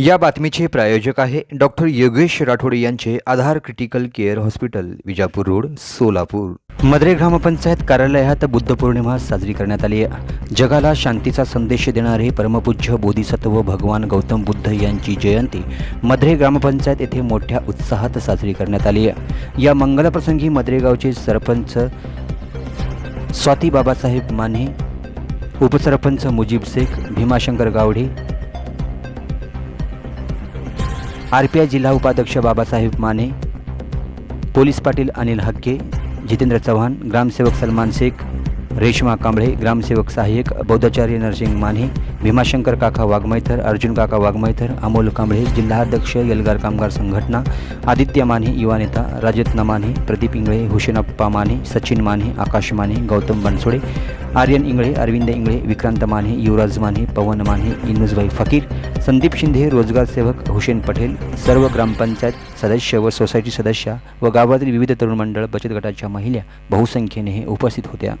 या बातमीचे प्रायोजक आहे डॉक्टर योगेश राठोड यांचे Aadhar critical care hospital Vijapur road Solapur. Madre gram panchayat कार्यालयात बुद्ध पौर्णिमा साजरी करण्यात आली आहे. जगाला शांतीचा संदेश देणारे परमपूज्य बोधिसत्व भगवान गौतम बुद्ध यांची जयंती मद्रे ग्रामपंचायत येथे मोठ्या उत्साहात साजरी करण्यात आली आहे. या मंगलप्रसंगी मद्रेगावचे सरपंच स्वाती बाबासाहेब माने उपसरपंच Mujib Shaikh Bhimashankar Gawade R P I जिल्हा उपाध्यक्ष बाबासाहेब माने पोलीस पाटील अनिल हक्के जितेंद्र चव्हाण ग्रामसेवक सलमान शेख रेश्मा कांबळे ग्रामसेवक सहाय्यक बौद्धाचार्य नरसिंग माने भीमाशंकर काका वाघमैथर अर्जुन काका वाघमैथर अमोल कांबळे जिल्हाध्यक्ष यलगार कामगार संघटना आदित्य माने युवा नेता राजरत्न माने प्रदीप इंगळे हुसेनप्पा माने सचिन माने आकाश माने गौतम बनसोडे आर्यन इंगळे अरविंद इंगळे विक्रांत माने युवराज माने पवन माने इनुजभाई फकीर संदीप शिंदे रोजगार सेवक हुसेन पटेल सर्व ग्रामपंचायत सदस्य व सोसायटी सदस्य व गावातील विविध तरुण मंडळ बचत गटाच्या महिला बहुसंख्येने उपस्थित होत्या.